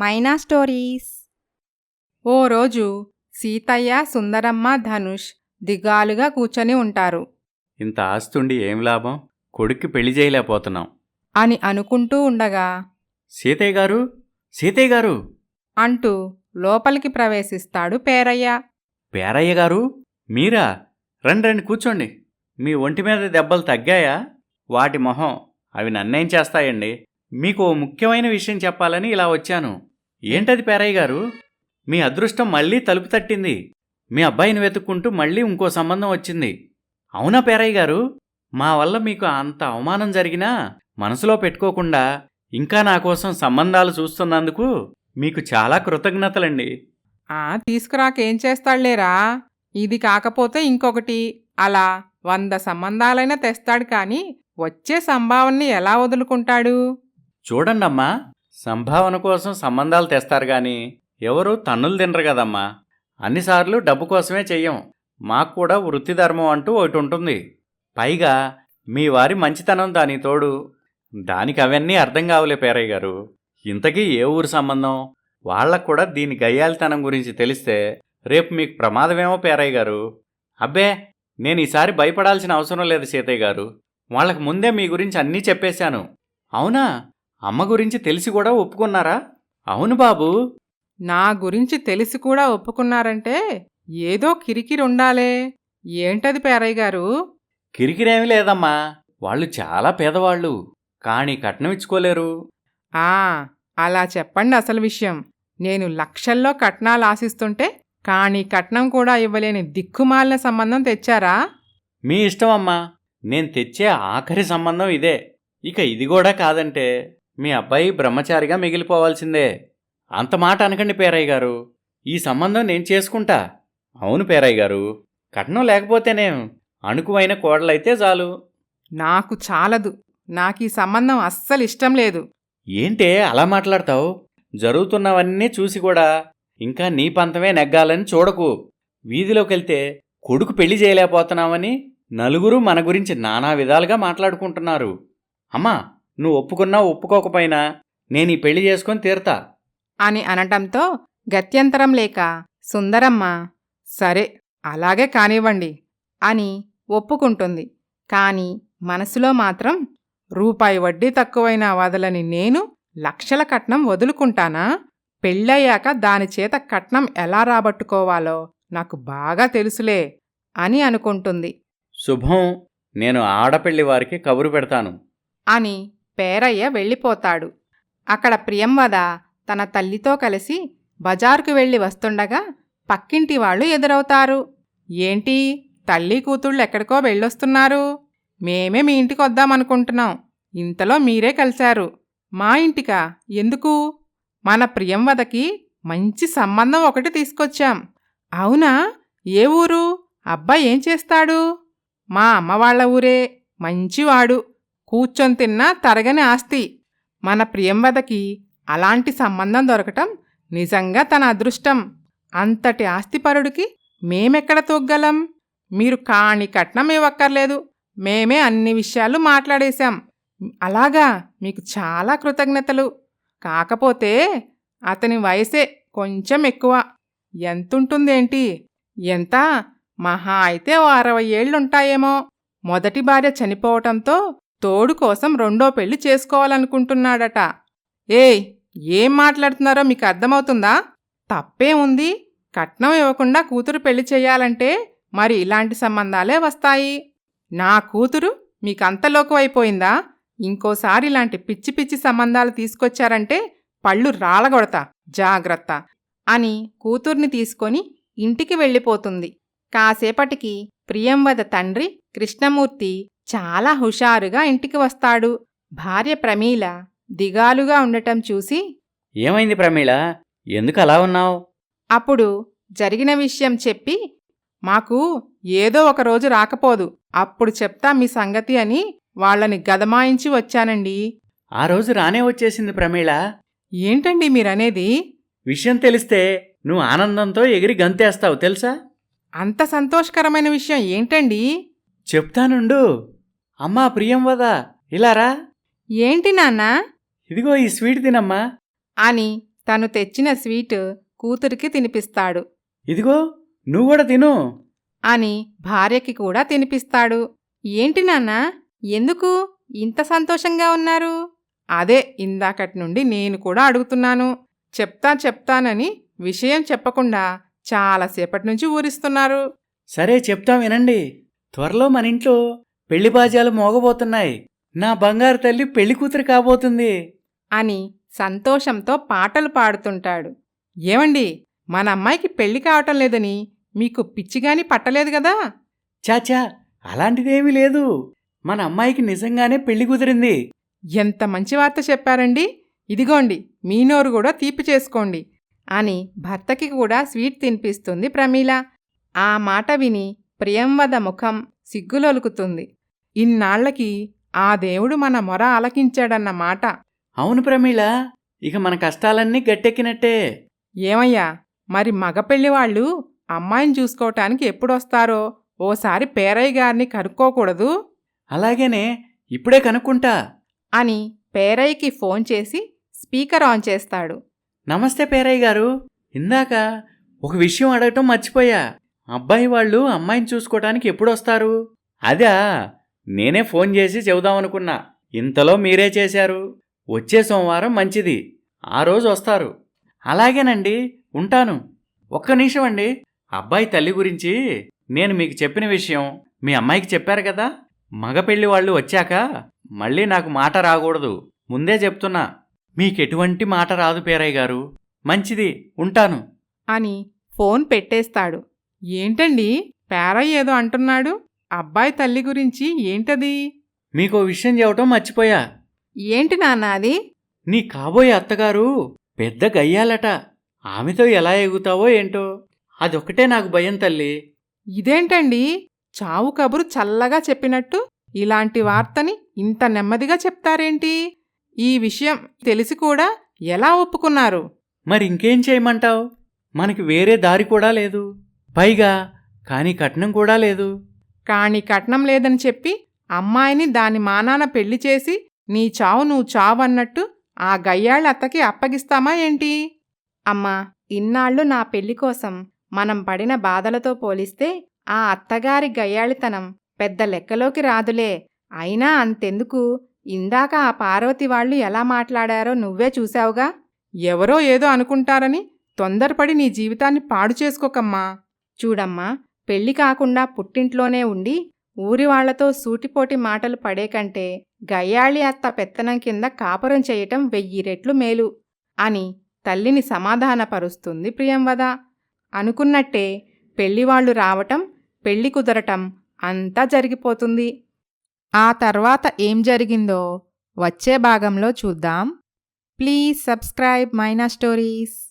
మైనా stories. ఓ రోజు సీతయ్య సుందరమ్మ ధనుష్ దిగాలుగా కూర్చొని ఉంటారు. ఇంత ఆస్తుండి ఏం లాభం? కొడుక్కి పెళ్ళి చేయలేకపోతున్నాం. అని అనుకుంటూ ఉండగా సీతయ్య గారు? సీతయ్య గారు? అంటూ లోపలికి ప్రవేశిస్తాడు పేరయ్య. పేరయ్య గారు? మీరా? రండి రండి కూర్చోండి. మీ ఒంటి మీద దెబ్బలు తగ్గాయా? వాటి మొహం అవి నన్నేం చేస్తాయండి? మీకు ఓ ముఖ్యమైన విషయం చెప్పాలని ఇలా వచ్చాను. ఏంటది పేరయ్య గారు? మీ అదృష్టం మళ్ళీ తలుపు తట్టింది. మీ అబ్బాయిని వెతుక్కుంటూ మళ్ళీ ఇంకో సంబంధం వచ్చింది. అవునా పేరయ్య గారు? మా వల్ల మీకు అంత అవమానం జరిగినా మనసులో పెట్టుకోకుండా ఇంకా నా కోసం సంబంధాలు చూస్తున్నందుకు మీకు చాలా కృతజ్ఞతలండి. ఆ తీసుకురాకేం చేస్తాడులేరా ఇది కాకపోతే ఇంకొకటి. అలా వంద సంబంధాలైనా తెస్తాడు కానీ వచ్చే సంభావనని ఎలా వదులుకుంటాడు? చూడండమ్మా సంభావన కోసం సంబంధాలు తెస్తారు గాని ఎవరు తన్నులు తినరు కదమ్మా. అన్నిసార్లు డబ్బు కోసమే చెయ్యం. మాకు కూడా వృత్తి ధర్మం అంటూ ఒకటి ఉంటుంది. పైగా మీ వారి మంచితనం దాని తోడు. దానికి అవన్నీ అర్థం కావలే పేరయ్య గారు. ఇంతకీ ఏ ఊరు సంబంధం? వాళ్ళకు కూడా దీని గయ్యాలితనం గురించి తెలిస్తే రేపు మీకు ప్రమాదమేమో పేరయ్య గారు. అబ్బే నేను ఈసారి భయపడాల్సిన అవసరం లేదు సీతయ్య గారు. వాళ్ళకు ముందే మీ గురించి అన్నీ చెప్పేశాను. అవునా? అమ్మ గురించి తెలిసి కూడా ఒప్పుకున్నారా? అవును బాబు. నా గురించి తెలిసి కూడా ఒప్పుకున్నారంటే ఏదో కిరికిరి ఉండాలే ఏంటది పేరయ్య గారు? కిరికిరేమీ లేదమ్మా. వాళ్ళు చాలా పేదవాళ్ళు. కానీ కట్నం ఇచ్చుకోలేరు. ఆ అలా చెప్పండి అసలు విషయం. నేను లక్షల్లో కట్నాలు ఆశిస్తుంటే కానీ కట్నం కూడా ఇవ్వలేని దిక్కుమాలిన సంబంధం తెచ్చారా? మీ ఇష్టం అమ్మా. నేను తెచ్చే ఆఖరి సంబంధం ఇదే. ఇక ఇది కూడా కాదంటే మీ అబ్బాయి బ్రహ్మచారిగా మిగిలిపోవాల్సిందే. అంత మాట అనకండి పేరయ్య గారు. ఈ సంబంధం నేను చేసుకుంటా. అవును పేరయ్య గారు. కట్నం లేకపోతేనేం అణుకువైన కోడలైతే చాలు. నాకు చాలదు. నాకు ఈ సంబంధం అస్సలు ఇష్టం లేదు. ఏంటే అలా మాట్లాడతావు? జరుగుతున్నవన్నీ చూసి కూడా ఇంకా నీ పంతమే నెగ్గాలని చూడకు. వీధిలోకెళ్తే కొడుకు పెళ్ళి చేయలేకపోతున్నావని నలుగురు మన గురించి నానా విధాలుగా మాట్లాడుకుంటున్నారు. అమ్మా నువ్వు ఒప్పుకున్నా ఒప్పుకోకపోయినా నేను ఈ పెళ్ళి చేసుకొని తీరుతా. అని అనటంతో గత్యంతరం లేక సుందరమ్మ సరే అలాగే కానివ్వండి అని ఒప్పుకుంటుంది. కాని మనసులో మాత్రం రూపాయి వడ్డీ తక్కువైనా వదలని నేను లక్షల కట్నం వదులుకుంటానా? పెళ్ళయ్యాక దాని చేత కట్నం ఎలా రాబట్టుకోవాలో నాకు బాగా తెలుసులే అని అనుకుంటుంది. శుభం నేను ఆడపెళ్ళి వారికి కబురు పెడతాను అని పేరయ్య వెళ్ళిపోతాడు. అక్కడ ప్రియంవద తన తల్లితో కలిసి బజారుకు వెళ్ళి వస్తుండగా పక్కింటి వాళ్ళు ఎదురవుతారు. ఏంటి తల్లి కూతుళ్ళు ఎక్కడికో వెళ్ళొస్తున్నారు. మేమే మీ ఇంటికి వద్దామనుకుంటున్నాం. ఇంతలో మీరే కలిశారు. మా ఇంటికా? ఎందుకు? మన ప్రియంవదకి మంచి సంబంధం ఒకటి తీసుకొచ్చాం. అవునా? ఏ ఊరు? అబ్బాయి ఏం చేస్తాడు? మా అమ్మ వాళ్ళ ఊరే. మంచివాడు. కూర్చొని తిన్నా తరగని ఆస్తి. మన ప్రియంవదకి అలాంటి సంబంధం దొరకటం నిజంగా తన అదృష్టం. అంతటి ఆస్తిపరుడికి మేమెక్కడ తొగ్గలం? మీరు కాని కట్నం ఇవ్వక్కర్లేదు. మేమే అన్ని విషయాలు మాట్లాడేశాం. అలాగా మీకు చాలా కృతజ్ఞతలు. కాకపోతే అతని వయసే కొంచెం ఎక్కువ. ఎంతుంటుందేంటి? ఎంత? మహా అయితే ఓ అరవై ఏళ్ళుంటాయేమో. మొదటి భార్య చనిపోవటంతో తోడు కోసం రెండో పెళ్ళి చేసుకోవాలనుకుంటున్నాడట. ఏయ్ ఏం మాట్లాడుతున్నారో మీకు అర్థమవుతుందా? తప్పే ఉంది కట్నం ఇవ్వకుండా కూతురు పెళ్ళి చేయాలంటే మరి ఇలాంటి సంబంధాలే వస్తాయి. నా కూతురు మీకంత లోకువైపోయిందా? ఇంకోసారి ఇలాంటి పిచ్చి పిచ్చి సంబంధాలు తీసుకొచ్చారంటే పళ్ళు రాలగొడతా జాగ్రత్త అని కూతుర్ని తీసుకొని ఇంటికి వెళ్ళిపోతుంది. కాసేపటికి ప్రియంవద తండ్రి కృష్ణమూర్తి చాలా హుషారుగా ఇంటికి వస్తాడు. భార్య ప్రమీల దిగాలుగా ఉండటం చూసి ఏమైంది ప్రమీళ ఎందుకు అలా ఉన్నావు? అప్పుడు జరిగిన విషయం చెప్పి మాకు ఏదో ఒక రోజు రాకపోదు. అప్పుడు చెప్తా మీ సంగతి అని వాళ్ళని గదమాయించి వచ్చానండి. ఆ రోజు రానే వచ్చేసింది ప్రమీళ ఏంటండి మీరనేది? విషయం తెలిస్తే నువ్వు ఆనందంతో ఎగిరి గంతేస్తావు తెలుసా? అంత సంతోషకరమైన విషయం ఏంటండి? చెప్తానుండు. అమ్మా ప్రియం వదా? ఇలారా ఏంటి నాన్నా? ఇదిగో ఈ స్వీట్ తినమ్మా. అని తను తెచ్చిన స్వీట్ కూతురికి తినిపిస్తాడు. ఇదిగో నువ్వు కూడా తిను. అని భార్యకి కూడా తినిపిస్తాడు. ఏంటి నాన్న? ఎందుకు? ఇంత సంతోషంగా ఉన్నారు? అదే ఇందాకటి నుండి నేను కూడా అడుగుతున్నాను. చెప్తా చెప్తానని విషయం చెప్పకుండా చాలాసేపటి నుంచి ఊరిస్తున్నారు. సరే చెప్తాం వినండి. త్వరలో మన ఇంట్లో పెళ్ళి బాజాలు మోగబోతున్నాయి. నా బంగారు తల్లి పెళ్ళి కూతురు కాబోతుంది. అని సంతోషంతో పాటలు పాడుతుంటాడు. ఏమండి మన అమ్మాయికి పెళ్ళి కావటం లేదని మీకు పిచ్చిగాని పట్టలేదు కదా? చాచా అలాంటిదేమీ లేదు. మన అమ్మాయికి నిజంగానే పెళ్ళి కుదిరింది. ఎంత మంచి వార్త చెప్పారండి. ఇదిగోండి మీ నోరు కూడా తీపి చేసుకోండి అని భర్తకి కూడా స్వీట్ తినిపిస్తుంది ప్రమీల. ఆ మాట విని ప్రియంవద ముఖం సిగ్గులొలుకుతుంది. ఇన్నాళ్ళకి ఆ దేవుడు మన మొర ఆలకించాడన్న మాట. అవును ప్రమీళ ఇక మన కష్టాలన్నీ గట్టెక్కినట్టే. ఏమయ్యా మరి మగ పెళ్ళివాళ్ళు అమ్మాయిని చూసుకోవటానికి ఎప్పుడొస్తారో ఓసారి పేరయ్య గారిని కనుక్కోకూడదు? అలాగేనే ఇప్పుడే కనుక్కుంటా. అని పేరయ్యకి ఫోన్ చేసి స్పీకర్ ఆన్ చేస్తాడు. నమస్తే పేరయ్య గారు. ఇందాక ఒక విషయం అడగటం మర్చిపోయా. అబ్బాయి వాళ్ళు అమ్మాయిని చూసుకోవటానికి ఎప్పుడొస్తారు? అదా నేనే ఫోన్ చేసి చెబుదామనుకున్నా. ఇంతలో మీరే చేశారు. వచ్చే సోమవారం మంచిది. ఆ రోజు వస్తారు. అలాగేనండి ఉంటాను. ఒక్క నిమిషం అండి. అబ్బాయి తల్లి గురించి నేను మీకు చెప్పిన విషయం మీ అమ్మాయికి చెప్పారు కదా? మగపెళ్ళి వాళ్ళు వచ్చాక మళ్ళీ నాకు మాట రాకూడదు. ముందే చెప్తున్నా. మీకెటువంటి మాట రాదు పేరయ్య గారు. మంచిది ఉంటాను. అని ఫోన్ పెట్టేస్తాడు. ఏంటండి? పేరయ్య ఏదో అంటున్నాడు? అబ్బాయి తల్లి గురించి ఏంటది? మీకో విషయం చెప్పటం మర్చిపోయా. ఏంటి నాన్న అది? నీ కాబోయే అత్తగారు పెద్ద గయ్యాలట. ఆమెతో ఎలా ఎగుతావో ఏంటో. అదొక్కటే నాకు భయం తల్లి. ఇదేంటండి? చావు కబురు చల్లగా చెప్పినట్టు ఇలాంటి వార్తని ఇంత నెమ్మదిగా చెప్తారేంటి? ఈ విషయం తెలిసి కూడా ఎలా ఒప్పుకున్నారు? మరి ఇంకేం చేయమంటావు? మనకి వేరే దారి కూడా లేదు. పైగా కానీ కట్నం కూడా లేదు. కాని కట్నం లేదని చెప్పి అమ్మాయిని దాని మానాన పెళ్ళి చేసి నీ చావు నువ్వు చావన్నట్టు ఆ గయ్యాళ్ళ అత్తకి అప్పగిస్తామా ఏంటి? అమ్మా ఇన్నాళ్ళు నా పెళ్ళి కోసం మనం పడిన బాధలతో పోలిస్తే ఆ అత్తగారి గయ్యాళితనం పెద్ద లెక్కలోకి రాదులే. అయినా అంతెందుకు? ఇందాక ఆ పార్వతి వాళ్ళు ఎలా మాట్లాడారో నువ్వే చూశావుగా. ఎవరో ఏదో అనుకుంటారని తొందరపడి నీ జీవితాన్ని పాడు చేసుకోకమ్మా. చూడమ్మా పెళ్ళి కాకుండా పుట్టింట్లోనే ఉండి ఊరి వాళ్ళతో సూటిపోటి మాటలు పడే కంటే గయ్యాళి అత్త పెత్తనం కింద కాపురం చేయటం వెయ్యి రెట్లు మేలు అని తల్లిని సమాధానపరుస్తుంది ప్రియంవద. అనుకున్నట్టే పెళ్ళివాళ్ళు రావటం పెళ్ళి కుదరటం అంతా జరిగిపోతుంది. ఆ తర్వాత ఏం జరిగిందో వచ్చే భాగంలో చూద్దాం. Please subscribe Maina stories.